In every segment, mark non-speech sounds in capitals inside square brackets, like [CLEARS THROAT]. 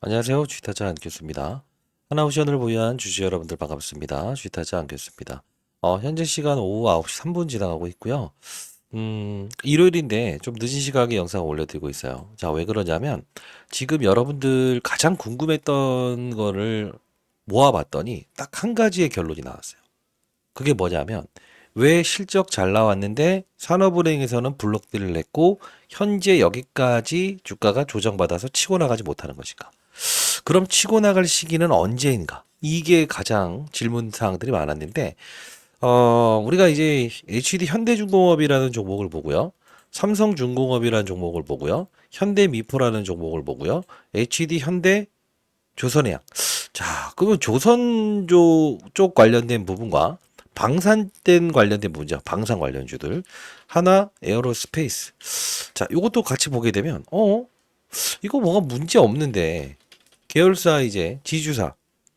안녕하세요. 주식타자 안 교수입니다. 하나오션을 보유한 주주 여러분들 반갑습니다. 주식타자 안 교수입니다. 어, 현재 시간 오후 9시 3분 지나가고 있고요. 음, 일요일인데 좀 늦은 시각에 영상을 올려드리고 있어요. 자, 왜 그러냐면 지금 여러분들 가장 궁금했던 거를 모아봤더니 딱 한 가지의 결론이 나왔어요. 그게 뭐냐면 왜 실적 잘 나왔는데 산업은행에서는 블록들을 냈고 현재 여기까지 주가가 조정받아서 치고 나가지 못하는 것인가? 그럼 치고 나갈 시기는 언제인가? 이게 가장 질문 사항들이 많았는데 어, 우리가 이제 HD 현대중공업이라는 종목을 보고요. 삼성중공업이라는 종목을 보고요. 현대미포라는 종목을 보고요. HD 현대 조선해양. 자, 그러면 조선조 쪽 관련된 부분과 방산된 관련된 문제, 방산 관련주들. 하나, 에어로스페이스. 자, 요것도 같이 보게 되면, 어? 이거 뭐가 문제 없는데, 계열사 이제 지주사,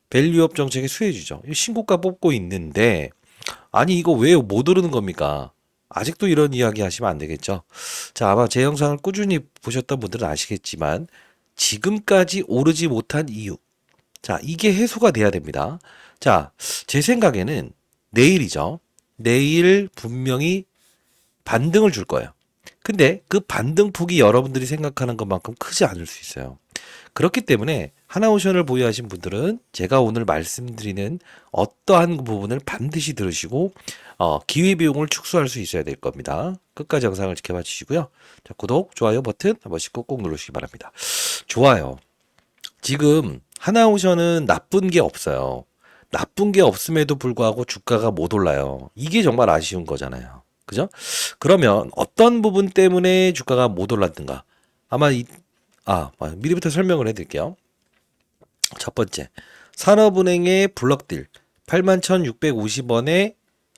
밸류업 정책의 수혜주죠. 이 신고가 뽑고 있는데, 아니, 이거 왜 못 오르는 겁니까? 아직도 이런 이야기 하시면 안 되겠죠. 자, 아마 제 영상을 꾸준히 보셨던 분들은 아시겠지만, 지금까지 오르지 못한 이유. 자, 이게 해소가 돼야 됩니다. 자, 제 생각에는 내일이죠. 내일 분명히 반등을 줄 거예요. 근데 그 반등폭이 여러분들이 생각하는 것만큼 크지 않을 수 있어요. 그렇기 때문에 하나오션을 보유하신 분들은 제가 오늘 말씀드리는 어떠한 부분을 반드시 들으시고 어, 기회비용을 축소할 수 있어야 될 겁니다. 끝까지 영상을 지켜봐 주시고요. 자, 구독, 좋아요 버튼 한 번씩 꼭꼭 누르시기 바랍니다. 좋아요. 지금 하나오션은 나쁜 게 없어요. 나쁜 게 없음에도 불구하고 주가가 못 올라요. 이게 정말 아쉬운 거잖아요. 그죠? 그러면 어떤 부분 때문에 주가가 못 올랐는가? 아마 이, 아, 미리부터 설명을 해드릴게요. 첫 번째, 산업은행의 블럭딜 81,650원에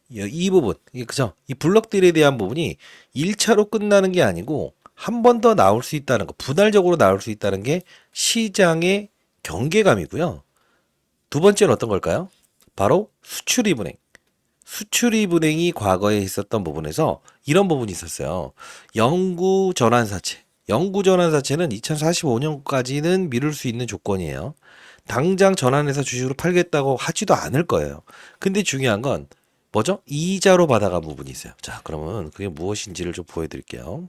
이 부분, 그죠? 이 블럭딜에 대한 부분이 1차로 끝나는 게 아니고 한 번 더 나올 수 있다는 거, 분할적으로 나올 수 있다는 게 시장의 경계감이고요. 두 번째는 어떤 걸까요? 바로 수출입은행. 수출입은행이 과거에 있었던 부분에서 이런 부분이 있었어요. 영구 전환사채. 영구 전환사채는 2045년까지는 미룰 수 있는 조건이에요. 당장 전환해서 주식으로 팔겠다고 하지도 않을 거예요. 근데 중요한 건 뭐죠? 이자로 받아간 부분이 있어요. 자, 그러면 그게 무엇인지를 좀 보여드릴게요.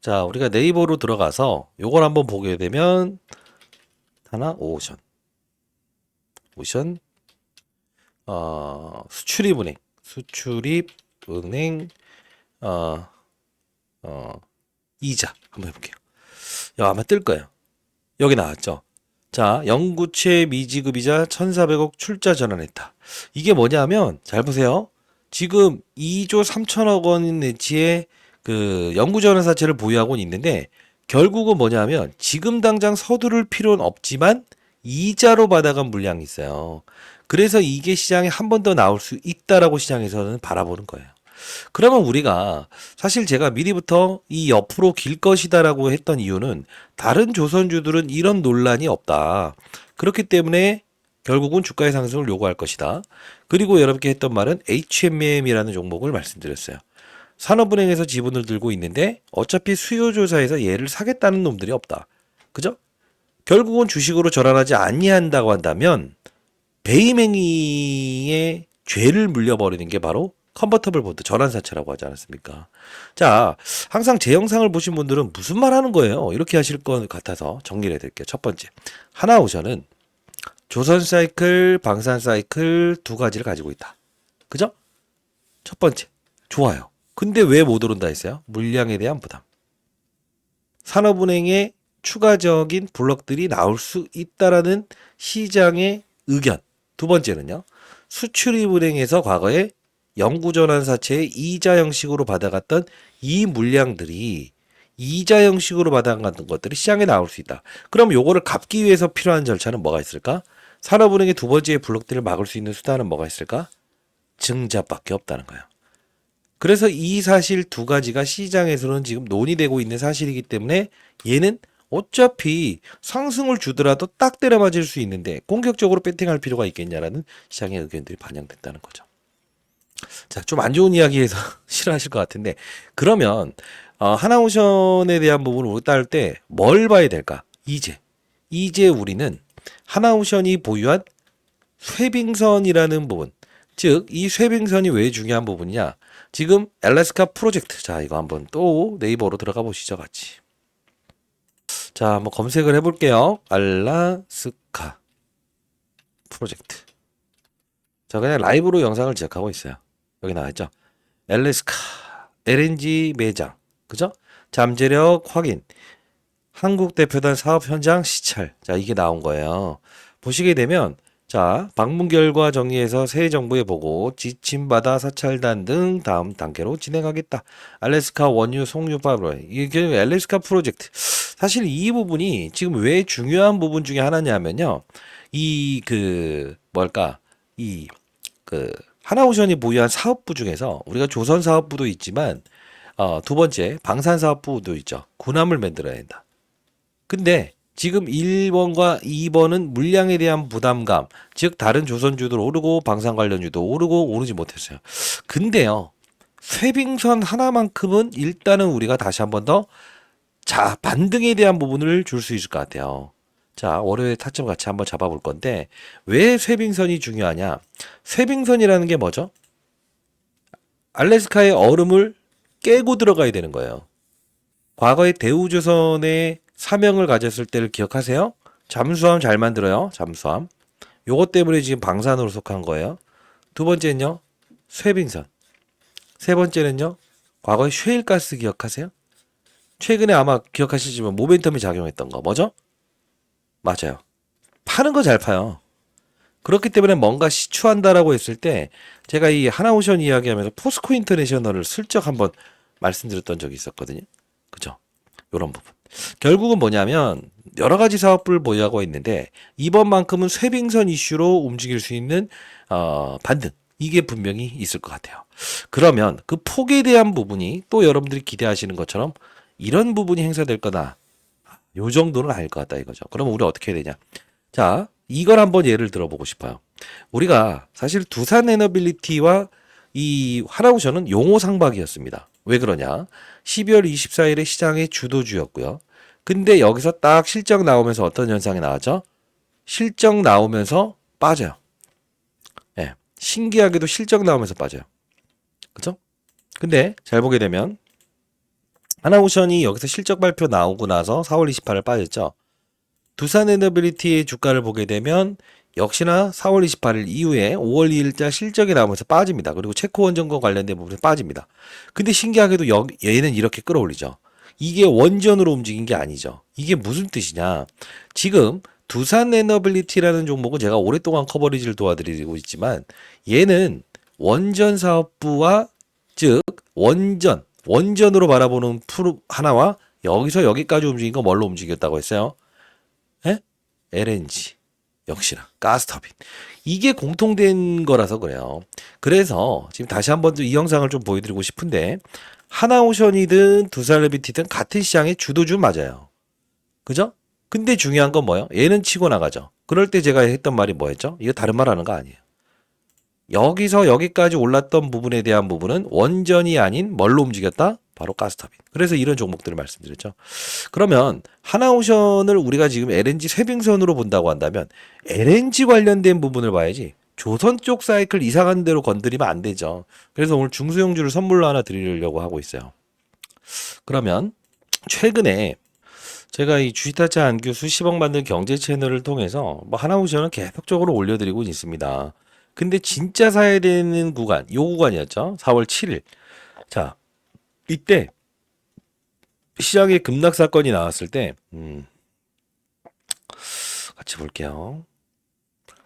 자, 우리가 네이버로 들어가서 요걸 한번 보게 되면 하나 오션 오션 어, 수출입은행 수출입은행 어, 어, 이자 한번 해볼게요. 야, 아마 뜰 거예요. 여기 나왔죠. 자, 영구채 미지급이자 1,400억 출자 전환했다. 이게 뭐냐면 잘 보세요. 지금 2조 3천억 원 내치의 그 영구전환사채를 보유하고 있는데 결국은 뭐냐면 지금 당장 서두를 필요는 없지만 이자로 받아간 물량이 있어요. 그래서 이게 시장에 한 번 더 나올 수 있다라고 시장에서는 바라보는 거예요. 그러면 우리가 사실 제가 미리부터 이 옆으로 길 것이다라고 했던 이유는 다른 조선주들은 이런 논란이 없다. 그렇기 때문에 결국은 주가의 상승을 요구할 것이다. 그리고 여러분께 했던 말은 HMM이라는 종목을 말씀드렸어요. 산업은행에서 지분을 들고 있는데 어차피 수요조사에서 얘를 사겠다는 놈들이 없다. 그죠? 결국은 주식으로 전환하지 아니한다고 한다면 베이맹이의 죄를 물려버리는 게 바로 컨버터블 본드 전환사채라고 하지 않았습니까? 자, 항상 제 영상을 보신 분들은 무슨 말 하는 거예요? 이렇게 하실 것 같아서 정리를 해드릴게요. 첫 번째, 하나오션은 조선 사이클, 방산 사이클 두 가지를 가지고 있다. 그죠? 첫 번째, 좋아요. 근데 왜 못 오른다 했어요? 물량에 대한 부담. 산업은행의 추가적인 블록들이 나올 수 있다라는 시장의 의견. 두 번째는요. 수출입은행에서 과거에 영구전환사채의 이자 형식으로 받아갔던 이 물량들이 이자 형식으로 받아갔던 것들이 시장에 나올 수 있다. 그럼 요거를 갚기 위해서 필요한 절차는 뭐가 있을까? 산업은행의 두 번째의 블록들을 막을 수 있는 수단은 뭐가 있을까? 증자밖에 없다는 거예요. 그래서 이 사실 두 가지가 시장에서는 지금 논의되고 있는 사실이기 때문에 얘는 어차피 상승을 주더라도 딱 때려 맞을 수 있는데 공격적으로 배팅할 필요가 있겠냐라는 시장의 의견들이 반영됐다는 거죠. 자, 좀 안 좋은 이야기해서 [LAUGHS] 싫어하실 것 같은데 그러면 어, 하나오션에 대한 부분을 따를 때 뭘 봐야 될까? 이제 이제 우리는 하나오션이 보유한 쇠빙선이라는 부분, 즉 이 쇠빙선이 왜 중요한 부분이냐? 지금 알래스카 프로젝트. 자, 이거 한번 또 네이버로 들어가 보시죠, 같이. 자, 한번 검색을 해볼게요. 알라스카 프로젝트. 자, 그냥 라이브로 영상을 제작하고 있어요. 여기 나와있죠? 알래스카 LNG 매장. 그죠? 잠재력 확인. 한국 대표단 사업 현장 시찰. 자, 이게 나온 거예요. 보시게 되면 자, 방문 결과 정리해서 새 정부에 보고 지침받아 사찰단 등 다음 단계로 진행하겠다. 알래스카 원유 송유 파브로 이게 알래스카 프로젝트. 사실 이 부분이 지금 왜 중요한 부분 중에 하나냐면요. 이 그 뭘까? 이그 하나오션이 보유한 사업부 중에서 우리가 조선 사업부도 있지만 어, 두 번째 방산 사업부도 있죠. 군함을 만들어야 된다. 근데 지금 1번과 2번은 물량에 대한 부담감, 즉 다른 조선주도 오르고 방산 관련주도 오르고 오르지 못했어요. 근데요. 쇠빙선 하나만큼은 일단은 우리가 다시 한 번 더 자, 반등에 대한 부분을 줄 수 있을 것 같아요. 자, 월요일 타점 같이 한번 잡아볼 건데 왜 쇠빙선이 중요하냐? 쇠빙선이라는 게 뭐죠? 알래스카의 얼음을 깨고 들어가야 되는 거예요. 과거에 대우조선의 사명을 가졌을 때를 기억하세요? 잠수함 잘 만들어요. 잠수함. 요것 때문에 지금 방산으로 속한 거예요. 두 번째는요. 쇠빙선. 세 번째는요. 과거에 쉐일가스 기억하세요? 최근에 아마 기억하시지만 모멘텀이 작용했던 거 뭐죠? 맞아요. 파는 거 잘 파요. 그렇기 때문에 뭔가 시추한다라고 했을 때 제가 이 하나오션 이야기하면서 포스코 인터내셔널을 슬쩍 한번 말씀드렸던 적이 있었거든요. 그죠? 요런 부분. 결국은 뭐냐면 여러 가지 사업을 보유하고 있는데 이번만큼은 쇠빙선 이슈로 움직일 수 있는 어, 반등 이게 분명히 있을 것 같아요. 그러면 그 폭에 대한 부분이 또 여러분들이 기대하시는 것처럼 이런 부분이 행사될 거다. 요 정도는 아닐 것 같다 이거죠. 그러면 우리 어떻게 해야 되냐? 자, 이걸 한번 예를 들어보고 싶어요. 우리가 사실 두산 에너빌리티와 이 하나오션은 용호 상박이었습니다. 왜 그러냐? 12월 24일에 시장의 주도주였고요. 근데 여기서 딱 실적 나오면서 어떤 현상이 나왔죠? 실적 나오면서 빠져요. 예. 신기하게도 실적 나오면서 빠져요. 그죠? 근데 잘 보게 되면 하나오션이 여기서 실적 발표 나오고 나서 4월 28일 빠졌죠. 두산 에너빌리티의 주가를 보게 되면 역시나 4월 28일 이후에 5월 2일자 실적이 나오면서 빠집니다. 그리고 체코 원전과 관련된 부분에 빠집니다. 근데 신기하게도 여, 얘는 이렇게 끌어올리죠. 이게 원전으로 움직인 게 아니죠. 이게 무슨 뜻이냐? 지금 두산 에너빌리티라는 종목은 제가 오랫동안 커버리지를 도와드리고 있지만 얘는 원전 사업부와 즉 원전 원전으로 바라보는 프로 하나와 여기서 여기까지 움직인 거 뭘로 움직였다고 했어요? 에? LNG 역시나 가스 터빈 이게 공통된 거라서 그래요. 그래서 지금 다시 한번 이 영상을 좀 보여드리고 싶은데 하나오션이든 두산레비티든 같은 시장의 주도주 맞아요. 그죠? 근데 중요한 건 뭐예요? 얘는 치고 나가죠. 그럴 때 제가 했던 말이 뭐였죠? 이거 다른 말 하는 거 아니에요. 여기서 여기까지 올랐던 부분에 대한 부분은 원전이 아닌 뭘로 움직였다? 바로 가스터빈. 그래서 이런 종목들을 말씀드렸죠. 그러면 하나오션을 우리가 지금 LNG 쇠빙선으로 본다고 한다면 LNG 관련된 부분을 봐야지. 조선 쪽 사이클 이상한 대로 건드리면 안 되죠. 그래서 오늘 중소형주를 선물로 하나 드리려고 하고 있어요. 그러면 최근에 제가 이 주식타짜 안규 수십억 만든 경제 채널을 통해서 뭐 하나오션은 계속적으로 올려드리고 있습니다. 근데 진짜 사야 되는 구간, 요 구간이었죠. 4월 7일. 자, 이때 시장에 급락 사건이 나왔을 때, 음, 같이 볼게요.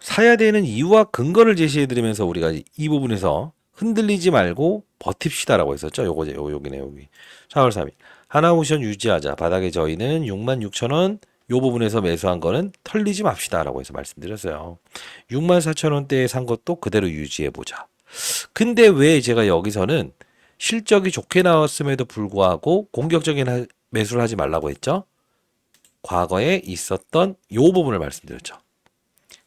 사야 되는 이유와 근거를 제시해드리면서 우리가 이 부분에서 흔들리지 말고 버팁시다라고 했었죠. 요거, 요, 여기네, 여기. 4월 3일. 하나 오션 유지하자. 바닥에 저희는 66,000원, 요 부분에서 매수한 거는 털리지 맙시다라고 해서 말씀드렸어요. 64,000원대에 산 것도 그대로 유지해 보자. 근데 왜 제가 여기서는 실적이 좋게 나왔음에도 불구하고 공격적인 하- 매수를 하지 말라고 했죠? 과거에 있었던 요 부분을 말씀드렸죠.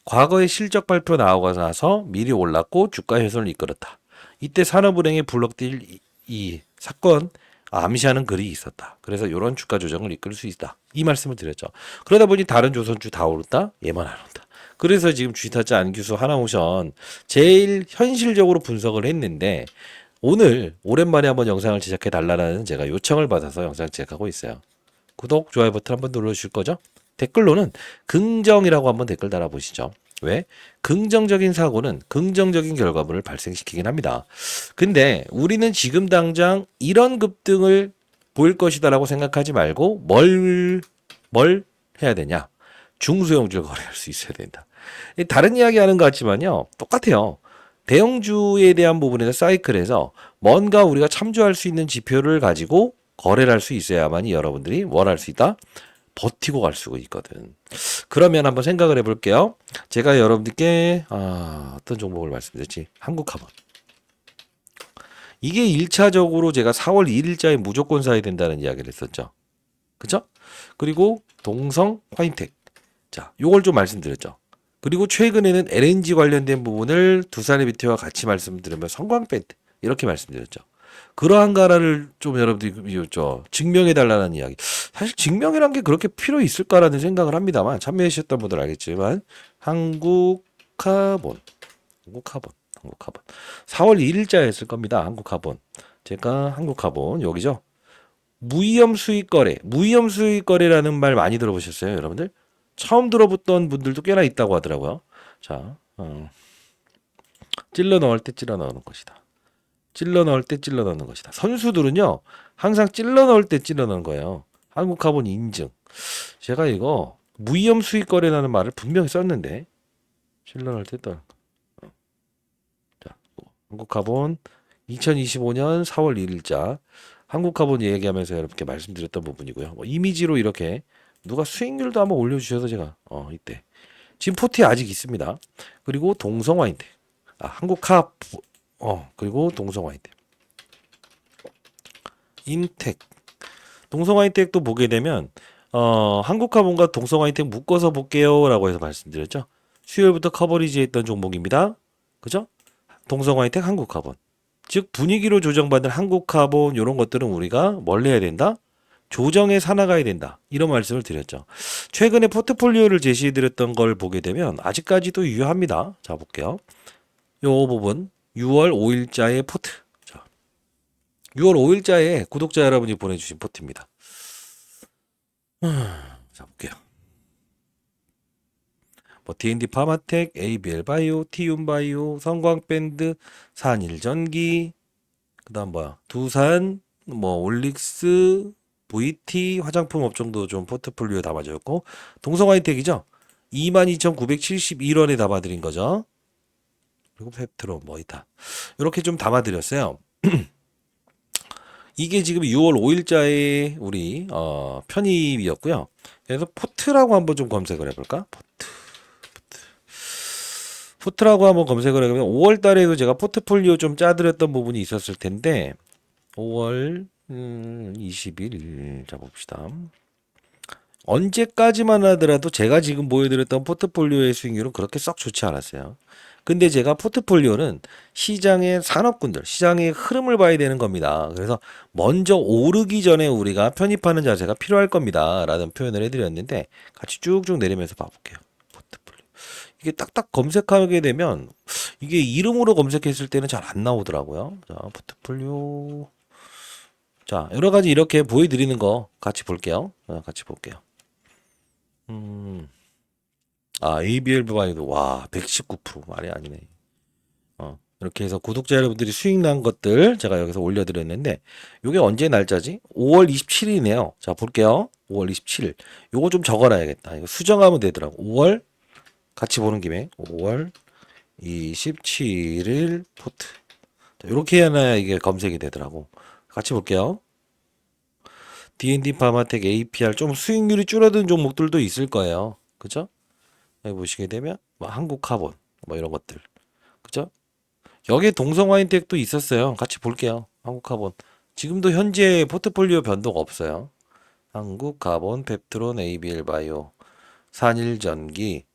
과거에 실적 발표 나오고 나서 미리 올랐고 주가 훼손을 이끌었다. 이때 산업은행의 블록딜 이, 이 사건 암시하는 글이 있었다. 그래서 이런 주가 조정을 이끌 수 있다. 이 말씀을 드렸죠. 그러다 보니 다른 조선주 다 오른다? 얘만 안 온다. 그래서 지금 주타자 안규수 하나오션 제일 현실적으로 분석을 했는데 오늘 오랜만에 한번 영상을 제작해 달라는 제가 요청을 받아서 영상 제작하고 있어요. 구독, 좋아요 버튼 한번 눌러주실 거죠? 댓글로는 긍정이라고 한번 댓글 달아보시죠. 왜? 긍정적인 사고는 긍정적인 결과물을 발생시키긴 합니다. 근데 우리는 지금 당장 이런 급등을 보일 것이다라고 생각하지 말고 뭘, 뭘 해야 되냐? 중소형주를 거래할 수 있어야 된다. 다른 이야기 하는 것 같지만요. 똑같아요. 대형주에 대한 부분에서 사이클에서 뭔가 우리가 참조할 수 있는 지표를 가지고 거래를 할 수 있어야만이 여러분들이 뭘할수 있다? 버티고 갈 수가 있거든. 그러면 한번 생각을 해볼게요. 제가 여러분들께 아, 어떤 종목을 말씀드렸지? 한국화본. 이게 1차적으로 제가 4월 1일자에 무조건 사야 된다는 이야기를 했었죠. 그죠? 그리고 동성 화인텍. 자, 요걸 좀 말씀드렸죠. 그리고 최근에는 LNG 관련된 부분을 두산의 비트와 같이 말씀드리면 성광밴드 이렇게 말씀드렸죠. 그러한 가라를 좀 여러분들이 저 증명해 달라는 이야기. 사실 증명이란 게 그렇게 필요 있을까라는 생각을 합니다만 참여해 주셨던 분들 알겠지만 한국 카본 한국 카본 한국카본 4월 1일자였을 겁니다. 한국카본 제가 한국카본 여기죠. 무위험 수익 거래 무위험 수익 거래라는 말 많이 들어보셨어요, 여러분들? 처음 들어봤던 분들도 꽤나 있다고 하더라고요. 자, 어. 찔러 넣을 때 찔러 넣는 것이다. 찔러 넣을 때 찔러 넣는 것이다. 선수들은요, 항상 찔러 넣을 때 찔러 넣는 거예요. 한국 카본 인증. 제가 이거 무위험 수익 거래라는 말을 분명히 썼는데 찔러 넣을 때 떠. 어. 자, 한국 카본 2025년 4월 1일자 한국 카본 얘기하면서 여러분께 말씀드렸던 부분이고요. 뭐 이미지로 이렇게 누가 수익률도 한번 올려주셔서 제가 어 이때 지금 포트에 아직 있습니다. 그리고 동성 와인텍, 아 한국카 어 그리고 동성 와인텍, 인텍, 동성 와인텍도 보게 되면 어 한국카본과 동성 와인텍 묶어서 볼게요라고 해서 말씀드렸죠. 수요일부터 커버리지 했던 종목입니다. 그죠? 동성 와인텍 한국카본. 즉 분위기로 조정받는 한국카본 이런 것들은 우리가 뭘 해야 된다? 조정에 살아가야 된다. 이런 말씀을 드렸죠. 최근에 포트폴리오를 제시해 드렸던 걸 보게 되면 아직까지도 유효합니다. 자, 볼게요. 요 부분 6월 5일자의 포트. 자. 6월 5일자에 구독자 여러분이 보내 주신 포트입니다. 자, 볼게요. 뭐 D&D 파마텍, ABL 바이오, 티움 바이오, 성광밴드, 산일전기, 그 다음 뭐야? 두산, 뭐 올릭스, VT 화장품 업종도 좀 포트폴리오에 담아졌고 동성 하이텍이죠. 22,971원에 담아드린 거죠. 그리고 펩트론 뭐 이타 이렇게 좀 담아드렸어요. [CLEARS THROAT] 이게 지금 6월 5일자에 우리 어, 편입이었고요. 그래서 포트라고 한번 좀 검색을 해볼까? 포트. 포트라고 한번 검색을 해보면 5월 달에도 제가 포트폴리오 좀 짜드렸던 부분이 있었을 텐데 5월 음, 21일 잡읍시다. 언제까지만 하더라도 제가 지금 보여드렸던 포트폴리오의 수익률은 그렇게 썩 좋지 않았어요. 근데 제가 포트폴리오는 시장의 산업군들, 시장의 흐름을 봐야 되는 겁니다. 그래서 먼저 오르기 전에 우리가 편입하는 자세가 필요할 겁니다. 라는 표현을 해드렸는데 같이 쭉쭉 내리면서 봐볼게요. 이게 딱딱 검색하게 되면 이게 이름으로 검색했을 때는 잘 안 나오더라고요. 자, 포트폴리오. 자, 여러 가지 이렇게 보여드리는 거 같이 볼게요. 어, 같이 볼게요. 음, 아, ABL 바이도, 와, 119% 말이 아니네. 어, 이렇게 해서 구독자 여러분들이 수익 난 것들 제가 여기서 올려드렸는데, 요게 언제 날짜지? 5월 27일이네요. 자, 볼게요. 5월 27일. 요거 좀 적어놔야겠다. 이거 수정하면 되더라고. 5월, 같이 보는 김에, 5월 27일 포트. 자, 요렇게 해놔야 이게 검색이 되더라고. 같이 볼게요. D&D 파마텍 APR 좀 수익률이 줄어든 종목들도 있을 거예요. 그죠? 여기 보시게 되면 뭐 한국 카본 뭐 이런 것들. 그죠? 여기에 동성 와인텍도 있었어요. 같이 볼게요. 한국 카본. 지금도 현재 포트폴리오 변동 없어요. 한국 카본, 펩트론, ABL 바이오, 산일전기,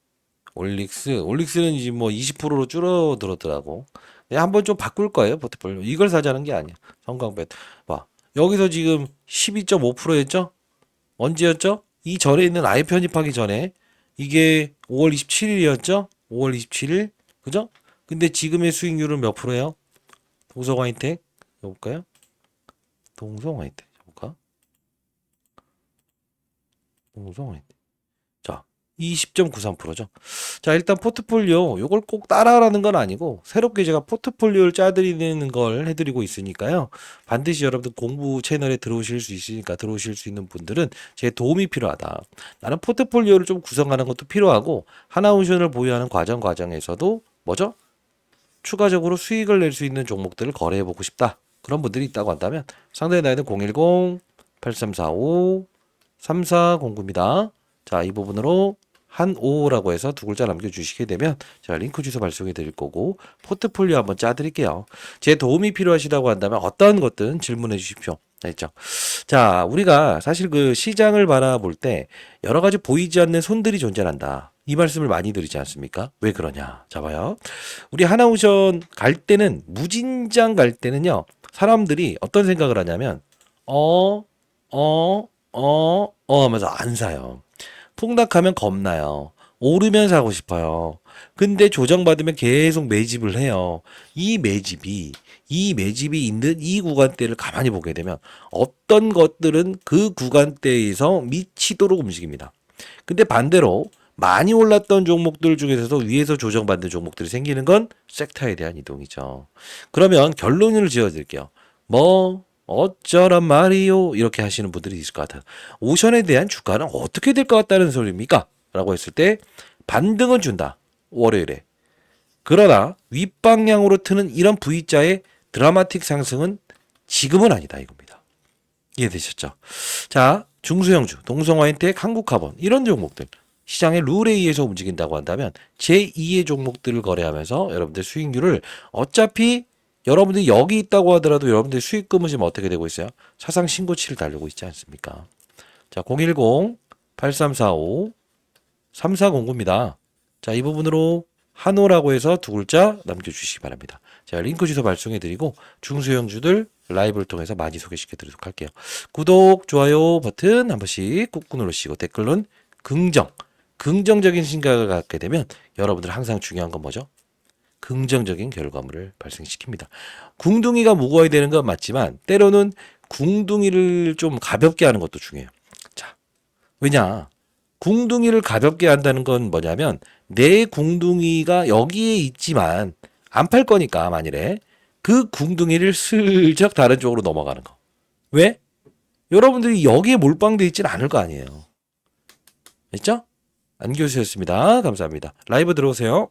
올릭스. 올릭스는 이제 뭐 20%로 줄어들었더라고. 네, 한번 좀 바꿀 거예요, 포트폴리오. 이걸 사자는 게 아니야. 성광배. 봐. 여기서 지금 12.5%였죠? 언제였죠? 이 전에 있는 아예 편입하기 전에 이게 5월 27일이었죠? 5월 27일. 그죠? 근데 지금의 수익률은 몇 프로예요? 동성 화이텍 해볼까요? 동성 화이텍 해볼까? 동성 화이텍. 자, 20.93%죠. 자, 일단 포트폴리오 요걸 꼭 따라하라는 건 아니고 새롭게 제가 포트폴리오를 짜드리는 걸 해드리고 있으니까요. 반드시 여러분들 공부 채널에 들어오실 수 있으니까 들어오실 수 있는 분들은 제 도움이 필요하다. 나는 포트폴리오를 좀 구성하는 것도 필요하고 하나운션을 보유하는 과정 과정에서도 뭐죠? 추가적으로 수익을 낼 수 있는 종목들을 거래해 보고 싶다. 그런 분들이 있다고 한다면 상대의 나이는 010 8345 3409입니다. 자, 이 부분으로 한오라고 해서 두 글자 남겨주시게 되면 제가 링크 주소 발송해 드릴 거고 포트폴리오 한번 짜 드릴게요. 제 도움이 필요하시다고 한다면 어떤 것든 질문해 주십시오. 알겠죠? 자, 우리가 사실 그 시장을 바라볼 때 여러 가지 보이지 않는 손들이 존재한다. 이 말씀을 많이 드리지 않습니까? 왜 그러냐? 자, 봐요. 우리 하나오션 갈 때는, 무진장 갈 때는요, 사람들이 어떤 생각을 하냐면, 어, 어, 어, 어 하면서 안 사요. 폭락하면 겁나요. 오르면 사고 싶어요. 근데 조정받으면 계속 매집을 해요. 이 매집이, 이 매집이 있는 이 구간대를 가만히 보게 되면 어떤 것들은 그 구간대에서 미치도록 움직입니다. 근데 반대로 많이 올랐던 종목들 중에서도 위에서 조정받는 종목들이 생기는 건 섹터에 대한 이동이죠. 그러면 결론을 지어 드릴게요. 뭐 어쩌란 말이요 이렇게 하시는 분들이 있을 것 같아요. 오션에 대한 주가는 어떻게 될 것 같다는 소리입니까? 라고 했을 때 반등은 준다. 월요일에. 그러나 윗방향으로 트는 이런 V자의 드라마틱 상승은 지금은 아니다 이겁니다. 이해되셨죠? 자, 중소형주, 동성화인텍, 한국카본 이런 종목들 시장의 룰에 의해서 움직인다고 한다면 제2의 종목들을 거래하면서 여러분들 수익률을 어차피 여러분들이 여기 있다고 하더라도 여러분들 수익금은 지금 어떻게 되고 있어요? 사상 신고치를 달리고 있지 않습니까? 자, 010-8345-3409입니다. 자, 이 부분으로 한호라고 해서 두 글자 남겨주시기 바랍니다. 제가 링크 주소 발송해드리고 중소형주들 라이브를 통해서 많이 소개시켜드리도록 할게요. 구독, 좋아요 버튼 한 번씩 꾹꾹 누르시고 댓글은 긍정, 긍정적인 생각을 갖게 되면 여러분들 항상 중요한 건 뭐죠? 긍정적인 결과물을 발생시킵니다. 궁둥이가 무거워야 되는 건 맞지만 때로는 궁둥이를 좀 가볍게 하는 것도 중요해요. 자, 왜냐? 궁둥이를 가볍게 한다는 건 뭐냐면 내 궁둥이가 여기에 있지만 안 팔 거니까 만일에 그 궁둥이를 슬쩍 다른 쪽으로 넘어가는 거. 왜? 여러분들이 여기에 몰빵돼 있지는 않을 거 아니에요. 됐죠? 안 교수였습니다. 감사합니다. 라이브 들어오세요.